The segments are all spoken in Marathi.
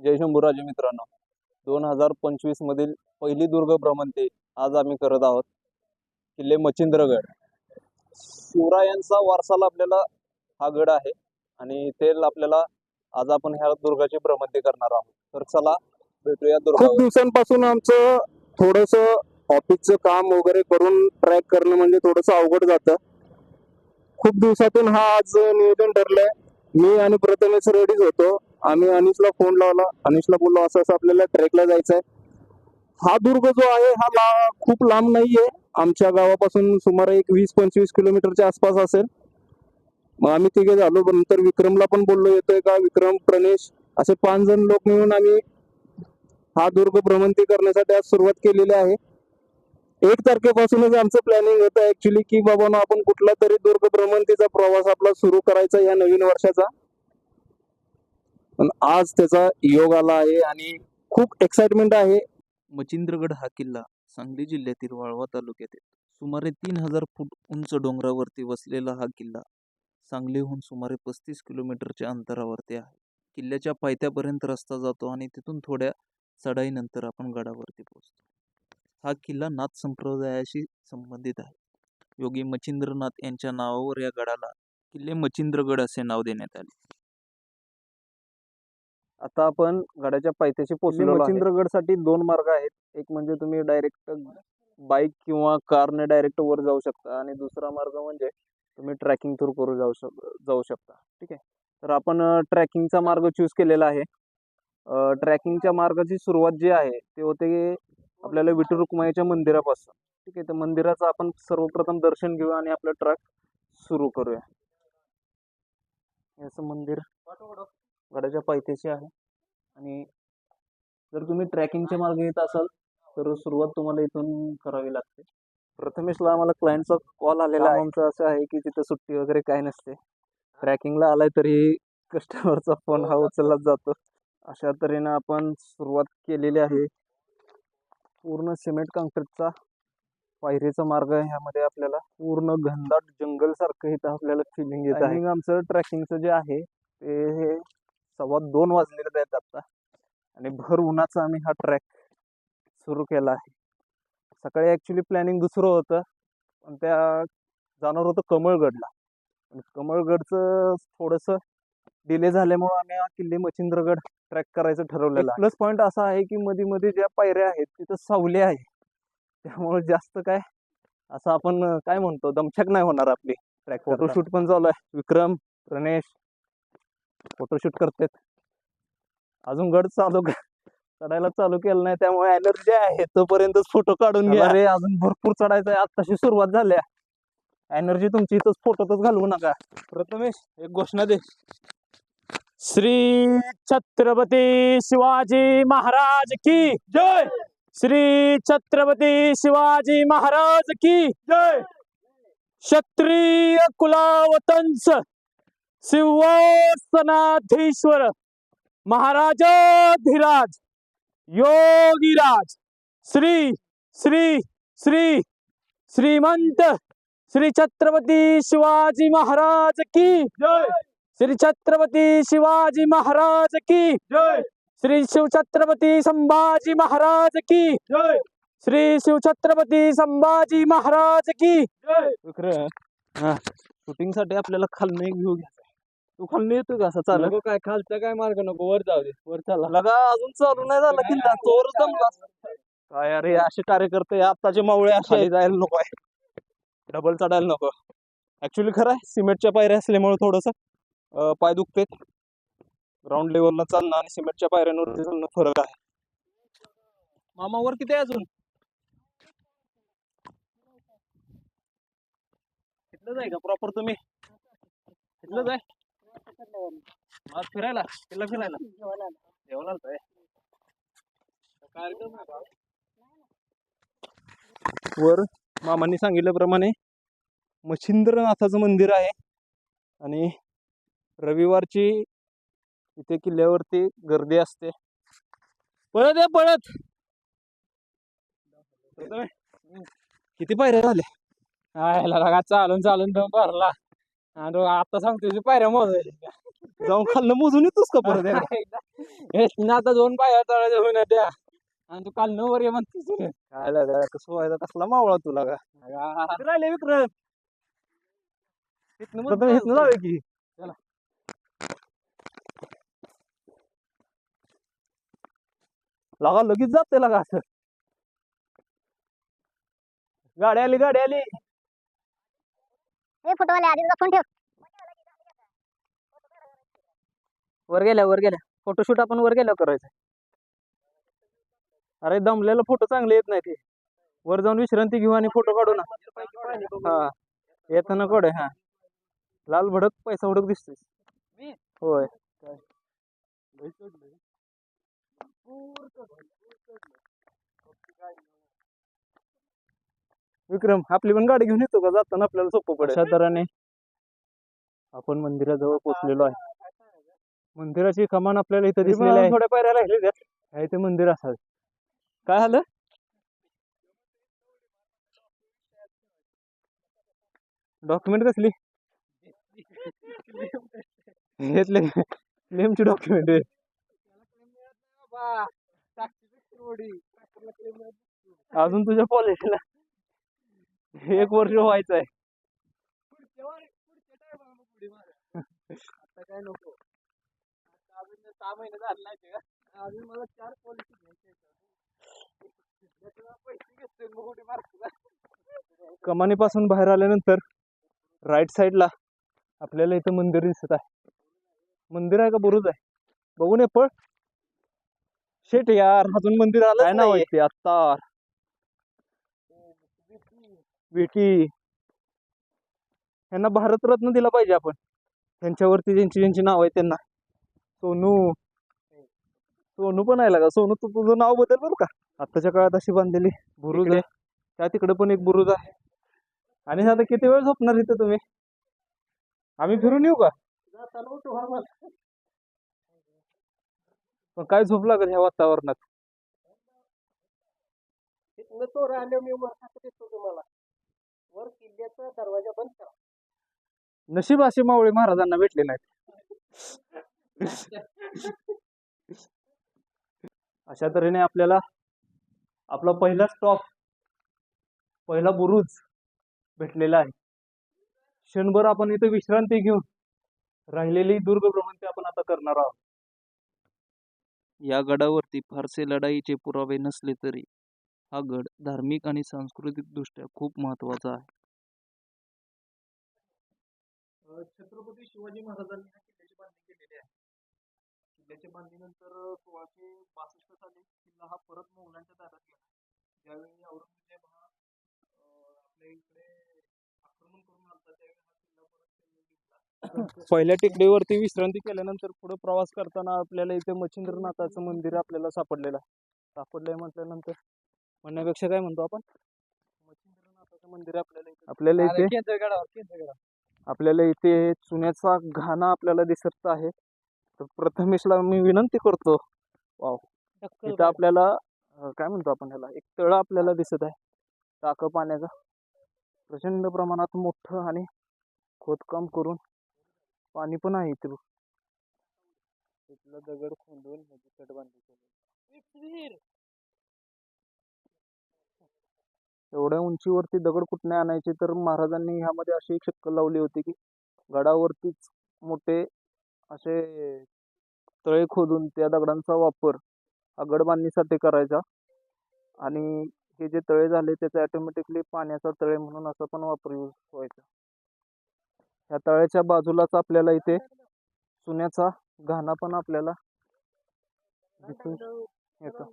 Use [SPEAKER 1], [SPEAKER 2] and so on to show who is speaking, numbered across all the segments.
[SPEAKER 1] जय शंभूराजे मित्रांनो. दोन हजार पंचवीस मधील पहिली दुर्ग भ्रमंती आज आम्ही करत आहोत. किल्ले मच्छिंद्रगड. शिवरायांचा वारसा लाभलेला हा गड आहे आणि ते आपल्याला आज आपण ह्या दुर्गाची भ्रमंती करणार आहोत. तर चला भेटूया
[SPEAKER 2] खूप दिवसांपासून आमचं थोडस ऑफिसचं काम वगैरे करून ट्रॅक करणं म्हणजे थोडस अवघड जातं. खूप दिवसातून हा आज नियोजन ठरलंय. मी आणि प्रथमेश रेडीच होतो. आम्ही अनिशला फोन लावला. अनिशला बोललो असं असं आपल्याला ट्रेकला जायचं आहे हा दुर्ग जो आहे हा ला खूप लांब नाहीये. आमच्या गावापासून सुमारे एक वीस पंचवीस किलोमीटरच्या आसपास असेल. मग आम्ही तिघे झालो. नंतर विक्रमला पण बोललो येतोय का? विक्रम प्रणेश असे पाच जण लोक मिळून आम्ही हा दुर्ग भ्रमंती करण्यासाठी आज सुरुवात केलेली आहे. एक तारखेपासूनच आमचं प्लॅनिंग होतं ऍक्च्युली की बाबा ना आपण कुठला तरी दुर्ग भ्रमंतीचा प्रवास आपला सुरू करायचा या नवीन वर्षाचा. पण आज त्याचा योग आला आहे आणि खूप एक्साइटमेंट आहे.
[SPEAKER 3] मचिंद्रगड हा किल्ला सांगली जिल्ह्यातील वाळवा तालुक्यात सुमारे तीन हजार फूट उंच डोंगरावरती वसलेला हा किल्ला सांगलीहून सुमारे पस्तीस किलोमीटरच्या अंतरावरती आहे. किल्ल्याच्या पायथ्यापर्यंत रस्ता जातो आणि तिथून थोड्या चढाईनंतर आपण गडावरती पोहोचतो. हा किल्ला नाथ संप्रदायाशी संबंधित आहे. योगी मच्छिंद्रनाथ यांच्या नावावर या गडाला किल्ले मच्छिंद्रगड असे नाव देण्यात आले.
[SPEAKER 1] आता आपण गडाच्या पायथ्याशी पोहोचलो मच्छिंद्रगडसाठी दोन मार्ग आहेत. एक म्हणजे तुम्ही डायरेक्ट बाईक किंवा कारने डायरेक्ट वर जाऊ शकता आणि दुसरा मार्ग म्हणजे तुम्ही ट्रॅकिंग थ्रू करू जाऊ शक जाऊ शकता. ठीक आहे? तर आपण ट्रॅकिंगचा मार्ग चूज केलेला आहे. ट्रॅकिंगच्या मार्गाची सुरुवात जी आहे ते होते आपल्याला विठू रुक्माईच्या मंदिरापासून. ठीक आहे? तर मंदिराचं आपण सर्वप्रथम दर्शन घेऊ आणि आपलं ट्रॅक सुरू करूया. असं मंदिर. गडाच्या पायथ्याशी आहे. आणि जर तुम्ही ट्रॅकिंगचे मार्ग येत असाल तर सुरुवात तुम्हाला इथून करावी लागते. प्रथमेशला आम्हाला क्लायंटचा कॉल आलेला आहे. आमचं असं आहे की तिथं सुट्टी वगैरे काय नसते. ट्रॅकिंगला आलाय तरी कस्टमरचा फोन हा उचललाच जातो. अशा तऱ्हेनं आपण सुरुवात केलेली आहे. पूर्ण सिमेंट काँक्रीटचा पायरीचा मार्ग आहे ह्यामध्ये आपल्याला. पूर्ण घनदाट जंगल सारखं इथं आपल्याला फिलिंग येत आहे. आमचं ट्रॅकिंगचं जे आहे ते हे सव्वा दोन वाजलेले आहेत आता. आणि भर उन्हाचा आम्ही हा ट्रॅक सुरू केला आहे. सकाळी ॲक्च्युली प्लॅनिंग दुसरं होतं पण त्या जाणार होतं कमळगडला. आणि कमळगडचं थोडंसं डिले झाल्यामुळं आम्ही हा किल्ले मच्छिंद्रगड ट्रॅक करायचं ठरवलेलं प्लस पॉईंट असा आहे की मध्ये मध्ये ज्या पायऱ्या आहेत तिथं सावली आहे. त्यामुळे जास्त काय असं आपण काय म्हणतो दमछाक नाही होणार आपली. ट्रॅक फोटोशूट पण चालू आहे. विक्रम प्रणेश फोटोशूट करतात. अजून गड चालू चढायला चालू केलं नाही त्यामुळे एनर्जी आहे. तोपर्यंतच फोटो काढून घ्या. अरे अजून भरपूर चढायचं आहे आत्ताशी सुरुवात झाल्या एनर्जी तुमची इथंच फोटोतच घालवू नका. प्रथमेश एक घोषणा दे.
[SPEAKER 4] श्री छत्रपती शिवाजी महाराज की जय! श्री छत्रपती शिवाजी महाराज की जय! क्षत्रिय कुलावतंस सिंहासनाधीश्वर महाराजाधिराज योगीराज श्री श्री श्री श्रीमंत श्री छत्रपती शिवाजी महाराज की जय. श्री छत्रपती शिवाजी महाराज की जय. श्री शिव छत्रपती संभाजी महाराज की जय. श्री शिव छत्रपती संभाजी महाराज की जय.
[SPEAKER 1] शूटिंगसाठी आपल्याला खालनं एक व्ह्यू तू खालनं येतोय का असं चालू
[SPEAKER 4] काय खालचा काय मार्ग नको वर जाऊ दे वर चला.
[SPEAKER 1] लगा अजून चालू नाही झाला किल्ला चोर जमला. काय अरे असे कार्यकर्ते आत्ताचे मावळे असे. जायला नको आहे. डबल चढायला नको. ऍक्च्युली खरं आहे सिमेंटच्या पायऱ्या असल्यामुळे थोडस पाय दुखतेत. ग्राउंड लेवलला चालणं आणि सिमेंटच्या पायऱ्यांवरती चालणं फरक आहे. मामा वर किती आहे अजून? इथलंच आहे का? प्रॉपर तुम्ही? इथलंच आहे? आज फिरायला? किल्ला फिरायला. जेवणाला आहे कार्यक्रम आहे? वर मामांनी सांगितल्याप्रमाणे मच्छिंद्रनाथाचं मंदिर आहे आणि रविवारची इथे किल्ल्यावरती गर्दी असते. पळत आहे पळत! किती पायऱ्या झाल्या?
[SPEAKER 4] आयला लगा चालून चालून दम भरला. आणि आता सांगतो तुझी पायऱ्या मोजायच्या
[SPEAKER 2] जाऊन खाल्लं मोजून येतोस का परत एकदा?
[SPEAKER 4] हे आता दोन पाया तळाच्या होईना द्या आणि तू काल नवर ये म्हणतेस
[SPEAKER 2] काय लागा, कसं व्हायचा? कसला मावळा तुला का? किती राहिले विक्रम. इथनं मग
[SPEAKER 4] प्रथम इथनं जाऊया
[SPEAKER 2] की. लगा लगेच जाते लगा असं. गाडी आली गाडी आली.
[SPEAKER 5] हे फोटोवाले आधी तुझा फोन ठेव.
[SPEAKER 1] वर गेल्या वर गेल्या. फोटोशूट आपण वर गेल्यावर करायचं. अरे दमलेला फोटो चांगले येत नाही ते. वर जाऊन विश्रांती घेऊ आणि फोटो काढू ना. हा. येताना कडे हा. लाल भडक पैसा भडक दिसतोय. होय. विक्रम आपली पण गाडी घेऊन येतो का? जाताना आपल्याला सोपं पडेल. अशा तऱ्हेने आपण मंदिराजवळ पोहोचलेलो आहे. मंदिराची कमान आपल्याला इथं दिसलेली आहे. थोड्या पायऱ्या राहिलेल्या इथे मंदिर असावे. काय झालं? डॉक्युमेंट कसली? घेतले. नेमची डॉक्युमेंट अजून तुझ्या पॉलिसीला एक वर्ष व्हायचं आहे
[SPEAKER 4] आता काय नको. अजून सहा महिने झाले नाही का अजून मला चार पॉलिसी घ्यायचे
[SPEAKER 1] कमानीपासून बाहेर आल्यानंतर राईट साईडला आपल्याला इथं मंदिर दिसत आहे. मंदिर आहे का बुरुज आहे? बघून ये पळ. शेट यार अजून मंदिर आलं काय नाव आहे ते? आत्तार विटी यांना भारतरत्न दिला पाहिजे आपण. त्यांच्यावरती ज्यांची ज्यांची नाव आहे त्यांना. सोनू. सोनू पण आहे का सोनू तू तुझं नाव बदल बरं का. आत्ताच्या काळात अशी बांधलेली बुरुज आहे. त्या तिकडे पण एक बुरुज आहे. आणि आता किती वेळ झोपणार इथं तुम्ही? आम्ही फिरून येऊ का? पण काय झोप लागत ह्या वातावरणात?
[SPEAKER 4] तो राहिले मी वर किल्ल्याचा दरवाजा बंद करा.
[SPEAKER 1] नशीब असे मावळे महाराजांना भेटले नाहीत. अशा तऱ्हेने आपल्याला आपला पहिला स्टॉप पहिला बुरुज भेटलेला आहे. क्षणभर आपण इथे विश्रांती घेऊन राहिलेली दुर्ग भ्रमंती आपण आता करणार आहोत.
[SPEAKER 3] या गडावरती फारसे लढाईचे पुरावे नसले तरी हा गड धार्मिक आणि सांस्कृतिकदृष्ट्या खूप महत्त्वाचा आहे.
[SPEAKER 1] छत्रपती शिवाजी महाराजांनी ह्या किल्ल्याची बांधणी केलेली आहे. किल्ल्याच्या बांधणीनंतर सोळाशे बासष्ट साली किल्ला हा परत मोगलांच्या ताब्यात गेला. ज्यावेळी औरंगजेब हा आपल्या इकडे आक्रमण करून आलता त्यावेळी हा किल्ला परत त्यांनी पहिल्या टेकडीवरती विश्रांती केल्यानंतर पुढे प्रवास करताना आपल्याला इथे मच्छिंद्रनाथाचं मंदिर आपल्याला सापडलेलं आहे. सापडलंय म्हटल्यानंतर म्हणण्यापेक्षा काय म्हणतो आपण? मंदिर आपल्याला इथे आपल्याला इथे आपल्याला इथे चुन्याचा घाणा आपल्याला दिसत आहे. तर प्रथमेशला मी विनंती करतो. इथं आपल्याला काय म्हणतो आपण ह्याला? एक तळ आपल्याला दिसत आहे. टाकं पाण्याचा. प्रचंड प्रमाणात मोठं आणि खोदकाम करून पाणी पण आहे इथे दगड खोदून ह्याची तटबंदी केली एवढ्या उंचीवरती दगड कुठने आणायचे? तर महाराजांनी ह्यामध्ये अशी एक शक्कल लावली होती की गडावरतीच मोठे असे तळे खोदून त्या दगडांचा वापर हा गड बांधणीसाठी करायचा. आणि हे जे तळे झाले त्याचा ऑटोमॅटिकली पाण्याचा तळे म्हणून असा पण वापर यूज व्हायचा. ह्या तळ्याच्या बाजूलाच आपल्याला इथे चुन्याचा घाणा पण आपल्याला दिसून येतो.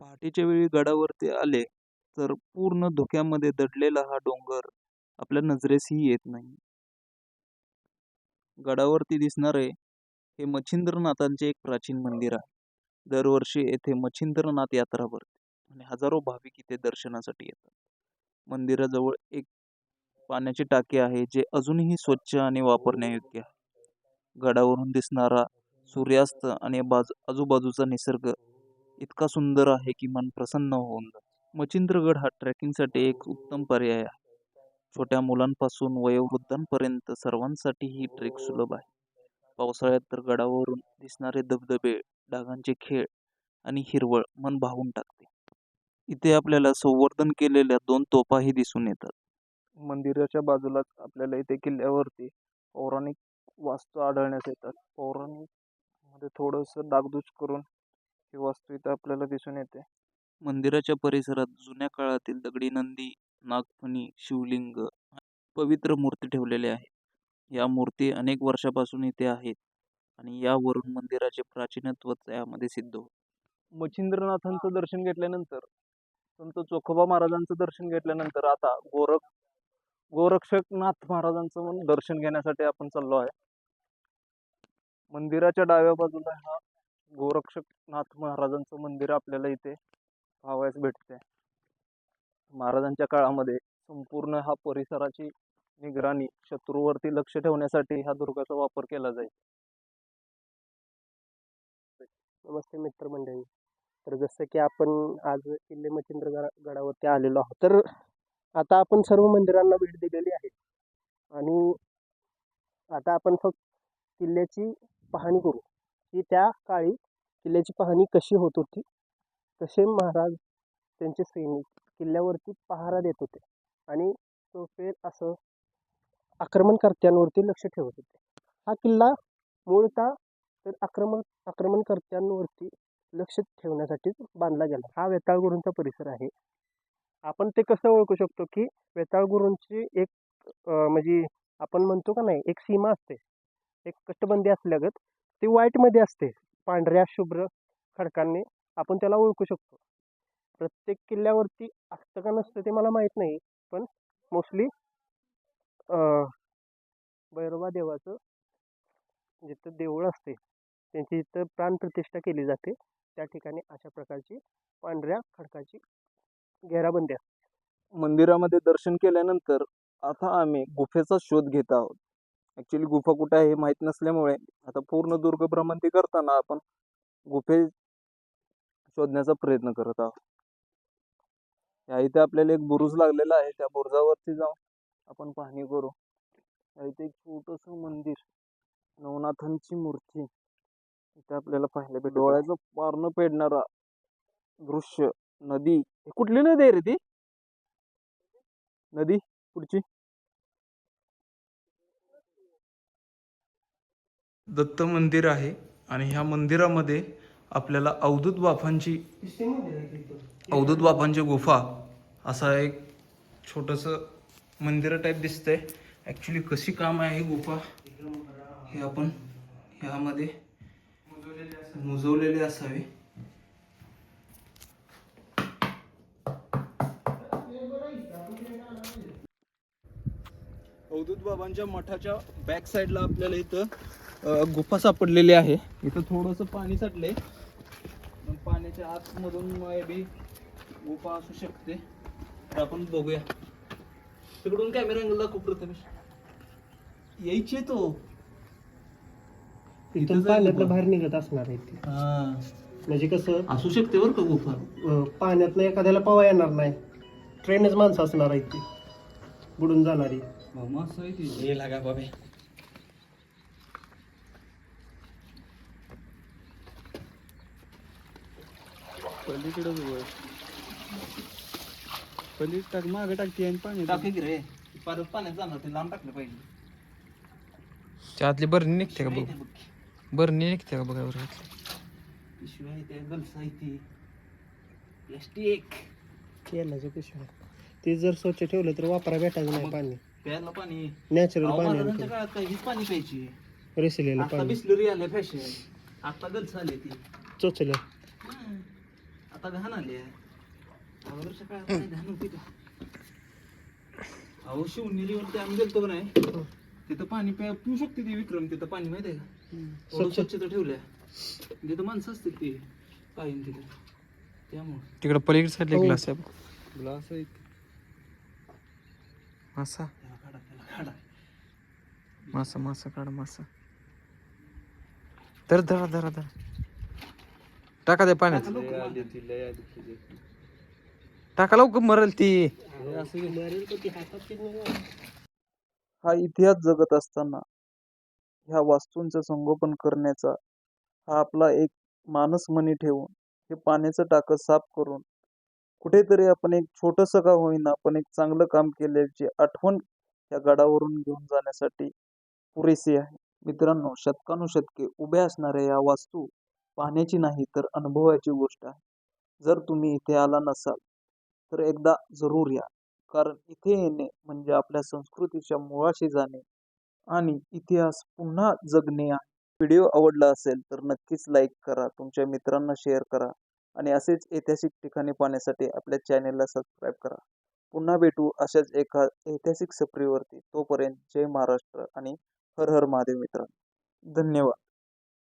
[SPEAKER 3] पहाटेच्या वेळी गडावरती आले तर पूर्ण धुक्यामध्ये दडलेला हा डोंगर आपल्या नजरेसही येत नाही. गडावरती दिसणारे हे मच्छिंद्रनाथांचे एक प्राचीन मंदिर आहे. दरवर्षी येथे मच्छिंद्रनाथ यात्रा भरते आणि हजारो भाविक इथे दर्शनासाठी येतात. मंदिराजवळ एक पाण्याची टाकी आहे जे अजूनही स्वच्छ आणि वापरण्यायोग्य आहे. गडावरून दिसणारा सूर्यास्त आणि बाजू आजूबाजूचा निसर्ग इतका सुंदर आहे की मन प्रसन्न होऊन जात. मच्छिंद्रगड हा ट्रेकिंगसाठी एक उत्तम पर्याय आहे. छोट्या मुलांपासून वयोवृद्धांपर्यंत सर्वांसाठी ही ट्रेक सुलभ आहे. पावसाळ्यात तर गडावरून दिसणारे धबधबे डागांचे खेळ आणि हिरवळ मन भावून टाकते. इथे आपल्याला संवर्धन केलेल्या दोन तोफाही दिसून येतात.
[SPEAKER 1] मंदिराच्या बाजूलाच आपल्याला इथे किल्ल्यावरती पौराणिक वास्तू आढळण्यास येतात. पौराणिकमध्ये थोडंसं डागडुज करून ही वास्तू इथं आपल्याला दिसून येते.
[SPEAKER 3] मंदिराच्या परिसरात जुन्या काळातील दगडी नंदी नागफणी शिवलिंग पवित्र मूर्ती ठेवलेल्या आहेत. या मूर्ती अनेक वर्षापासून इथे आहेत आणि यावरून मंदिराचे प्राचीनत्व यामध्ये सिद्ध होते.
[SPEAKER 1] मच्छिंद्रनाथांचं दर्शन घेतल्यानंतर संत चोखोबा महाराजांचं दर्शन घेतल्यानंतर आता गोरख गोरक्षकनाथ महाराजांचं दर्शन घेण्यासाठी आपण चाललो आहे. मंदिराच्या डाव्या बाजूला हा गोरक्षकनाथ महाराजांचं मंदिर आपल्याला इथे पाहावयास भेटते. महाराजांच्या काळामध्ये संपूर्ण हा परिसराची निगराणी शत्रूवरती लक्ष ठेवण्यासाठी ह्या दुर्गाचा वापर केला जाईल.
[SPEAKER 5] नमस्ते मित्रमंडळी. तर जसं की आपण आज किल्ले मच्छिंद्र गडा गडावरती आलेलो आहोत तर आता आपण सर्व मंदिरांना भेट दिलेली आहे. आणि आता आपण फक्त किल्ल्याची पाहणी करू की त्या काळी किल्ल्याची पाहणी कशी होत होती. तसे महाराज त्यांचे सैनिक किल्ल्यावरती पहारा देत होते आणि तोफेर असं आक्रमणकर्त्यांवरती लक्ष ठेवत होते. हा किल्ला मूळतः तर आक्रमण आक्रमणकर्त्यांवरती लक्ष ठेवण्यासाठी बांधला गेला. हा वेताळगुरूंचा परिसर आहे. आपण ते कसं ओळखू शकतो की वेताळगुरूंची एक म्हणजे आपण म्हणतो का नाही एक सीमा असते. एक कष्टबंदी असल्यागत ती व्हाईटमध्ये असते. पांढऱ्या शुभ्र खडकांनी आपण त्याला ओळखू शकतो. प्रत्येक किल्ल्यावरती असतं का नसतं ते मला माहीत नाही पण मोस्टली भैरवा देवाचं जिथं देऊळ असते त्यांची इथं प्राणप्रतिष्ठा केली जाते त्या ठिकाणी अशा प्रकारची पांढऱ्या खडकाची घेराबंदी असते.
[SPEAKER 1] मंदिरामध्ये दर्शन केल्यानंतर आता आम्ही गुफेचा शोध घेत आहोत. ॲक्च्युली गुफा कुठे आहे हे माहीत नसल्यामुळे आता पूर्ण दुर्ग भ्रमंती करताना आपण गुफे शोधण्याचा प्रयत्न करत आहोत. या इथे आपल्याला एक बुरुज लागलेला आहे. त्या बुरुजावरती जाऊन आपण पाहणी करू. या इथे एक छोटंसं मंदिर नवनाथांची मूर्ती इथे आपल्याला पाहायला भेट डोळ्याचं पारणं पेडणारा दृश्य नदी. हे कुठली नदी आहे रे ती? नदी पुढची?
[SPEAKER 6] दत्त मंदिर आहे आणि ह्या मंदिरामध्ये आपल्याला अवधूत बापांची अवधूत बापांची गुफा असा एक छोटंसं मंदिर टाईप दिसतंय. ॲक्च्युली कशी काम आहे ही गुफा? हे आपण ह्यामध्ये मुजवलेले असावे.
[SPEAKER 1] अवधूत बाबांच्या मठाच्या बॅक साईडला आपल्याला इथं गुफा सापडलेली आहे. इथं थोडंसं पाणी साठलंय. पण पाण्याच्या आतमधून बी गुफा असू शकते. तर आपण बघूया. तिकडून कॅमेरा अँगल दाखव प्रथमेश. यायचे तो. इथं
[SPEAKER 5] पाण्यातनं. बाहेर निघत असणार आहे ती.
[SPEAKER 1] हा.
[SPEAKER 5] म्हणजे कसं
[SPEAKER 1] असू शकते बरं का गुफा.
[SPEAKER 5] अं, पाण्यातनं एखाद्याला पवा येणार नाही. ट्रेनच माणसं असणार आहेत ती. बुडून जाणारी.
[SPEAKER 1] मामा असं आहे ती. लागा बाबे.
[SPEAKER 4] पलीकडे पलीकडे टाक मागे टाकते आणि पाणी
[SPEAKER 1] टाके की रे परत पाण्यात जाणार ते लांब टाकलं पाहिजे.
[SPEAKER 7] त्यातली बरणी निघते का बघ?
[SPEAKER 1] इथे बघ.
[SPEAKER 7] बरणी निघते का बघा बरं इथली.
[SPEAKER 1] पिशवी आहे त्या गलसा आहे ती. प्लास्टिक
[SPEAKER 5] तेलाच्या पिशव्या ते जर स्वच्छ ठेवलं तर वापरा भेटायचं नाही पाणी.
[SPEAKER 1] प्यायला पाणी.
[SPEAKER 5] नॅचरल
[SPEAKER 1] अहो,
[SPEAKER 5] पाणी
[SPEAKER 1] महाराजांच्या काळात काय हीच पाणी प्यायची.
[SPEAKER 5] रिसिलेलं
[SPEAKER 1] आता
[SPEAKER 5] पाणी.
[SPEAKER 1] बिस्लरी आले फॅशन आता गलस आली ती.
[SPEAKER 5] चोचलं.
[SPEAKER 1] आता घाण आली. अगोदरच्या काळात काय घाण होती का? अहो शिवनेरीवरती आम्ही गेलतो का नाही? तिथं पाणी प्या पिऊ शकते ती विक्रम तिथं पाणी माहिती आहे का? थोडं
[SPEAKER 5] स्वच्छ.
[SPEAKER 1] स्वच्छता ठेवल्या. तिथं माणसं असतील ती कायम तिथे. त्यामुळे.
[SPEAKER 7] तिकडं पलीकडे साईडला
[SPEAKER 5] हो.
[SPEAKER 7] ग्लास आहे बघ.
[SPEAKER 4] ग्लास आहे.
[SPEAKER 7] मासा.
[SPEAKER 1] त्याला काढा त्याला काढा.
[SPEAKER 7] मासा मासा काढ मासा. तर धरा धरा धरा. टाका दे पाण्यात. टाका लवकर. मरल ती.
[SPEAKER 1] हे इतिहास जगत असताना
[SPEAKER 3] ह्या वास्तूंचं संगोपन करण्याचा हा आपला एक मानसमनी ठेवून हे पाण्याचं टाकं साफ करून कुठेतरी आपण एक छोटंसं का होईना पण एक चांगलं काम केल्याची आठवण या गडावरून घेऊन जाण्यासाठी पुरेसी आहे. मित्रांनो शतकानुशतके उभ्या असणाऱ्या या वास्तू पाहण्याची नाही तर अनुभवाची गोष्ट आहे. जर तुम्ही इथे आला नसाल तर एकदा जरूर या. कारण इथे येणे म्हणजे आपल्या संस्कृतीच्या मुळाशी जाणे आणि इतिहास पुन्हा जगणे आहे. व्हिडिओ आवडला असेल तर नक्कीच लाईक करा तुमच्या मित्रांना शेअर करा आणि असेच ऐतिहासिक ठिकाणी पाहण्यासाठी आपल्या चॅनेलला सबस्क्राईब करा. पुन्हा भेटू अशाच एका ऐतिहासिक सफरीवरती तोपर्यंत जय महाराष्ट्र आणि हर हर महादेव मित्रांनो. धन्यवाद.